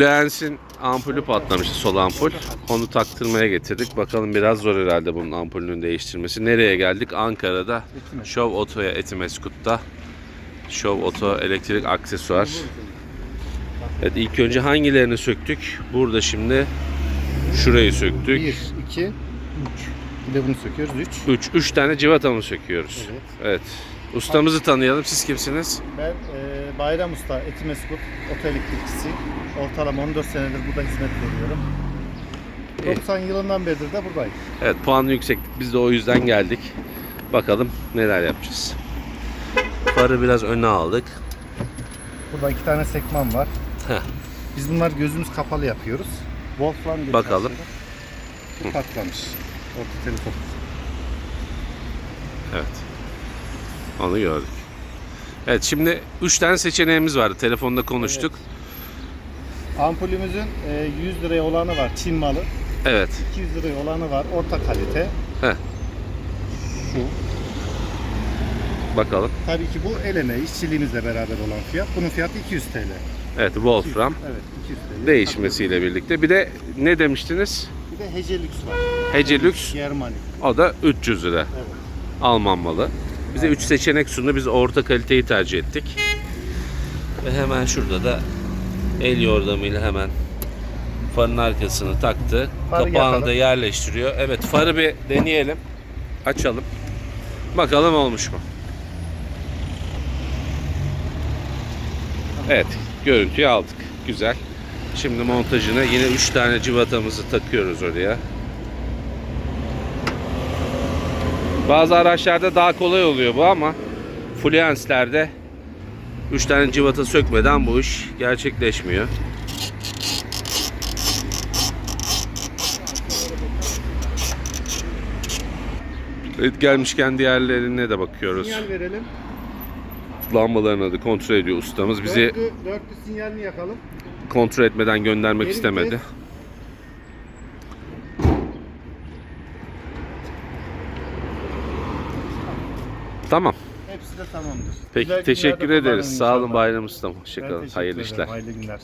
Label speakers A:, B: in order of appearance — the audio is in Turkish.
A: Lens'in ampulü patlamış sol ampul. Onu taktırmaya getirdik. Bakalım biraz zor herhalde bunun ampulünün değiştirmesi. Nereye geldik? Ankara'da. Show Oto'ya Etimeskut'ta. Show Oto elektrik aksesuar. Evet ilk önce hangilerini söktük? Burada şimdi şurayı söktük.
B: 1, 2, 3. Bir de bunu söküyoruz. 3.
A: 3 3 tane civata mı söküyoruz?
B: Evet.
A: Evet. Ustamızı tanıyalım. Siz kimsiniz?
B: Ben e, Bayram Usta, Etimeskut, oto elektrikçisi. Ortalama 14 senedir burada hizmet veriyorum.
A: İyi.
B: 90 yılından beridir de buradayım.
A: Evet puanı yüksek. Biz de o yüzden geldik. Bakalım neler yapacağız. Farı biraz öne aldık.
B: Burada iki tane sekman var.
A: Heh.
B: Biz bunlar gözümüz kapalı yapıyoruz. Wolfram gibi
A: Bakalım.
B: çalışıyor. Bu patlamış. Orta telefon.
A: Evet. Onu gördük. Evet şimdi 3 tane seçeneğimiz vardı. Telefonda konuştuk.
B: Ampulümüzün e, 100 liraya olanı var. Çin malı.
A: Evet.
B: 200 liraya olanı var. Orta kalite.
A: Heh.
B: Şu.
A: Bakalım.
B: Tabii ki bu el emeği, işçiliğimizle beraber olan fiyat. Bunun fiyatı 200 TL.
A: Evet Wolfram
B: Evet 200 TL.
A: değişmesiyle birlikte. Bir de ne demiştiniz?
B: Bir de Hece Lüks var.
A: Hece.
B: Germani.
A: O da 300 lira.
B: Evet.
A: Alman malı. Bize 3 seçenek sundu. Biz orta kaliteyi tercih ettik. Ve hemen şurada da el yordamıyla hemen farın arkasını taktı.
B: Farı
A: Kapağını
B: yakalım.
A: da yerleştiriyor. Evet farı bir deneyelim. Açalım. Bakalım olmuş mu? Evet. Görüntüyü aldık. Güzel. Şimdi montajına yine 3 tane civatamızı takıyoruz oraya. Bazı araçlarda daha kolay oluyor bu ama Fluence'lerde 3 tane civata sökmeden bu iş gerçekleşmiyor. Evet gelmişken diğerlerine de bakıyoruz.
B: Sinyal verelim.
A: Lambalarını da kontrol ediyor ustamız. Bizi
B: Dörtlü, dörtlü sinyalini yakalım.
A: kontrol etmeden göndermek
B: Geri
A: istemedi.
B: vites.
A: Tamam.
B: Hepsi de tamamdır.
A: Peki
B: Güzel
A: teşekkür
B: günlerde
A: ederiz.
B: kullanın
A: Sağ olun
B: inşallah.
A: Bayram Ustam.
B: Ben
A: Hoşçakalın.
B: teşekkür
A: Hayırlı
B: ederim.
A: işler.
B: Hayırlı günler.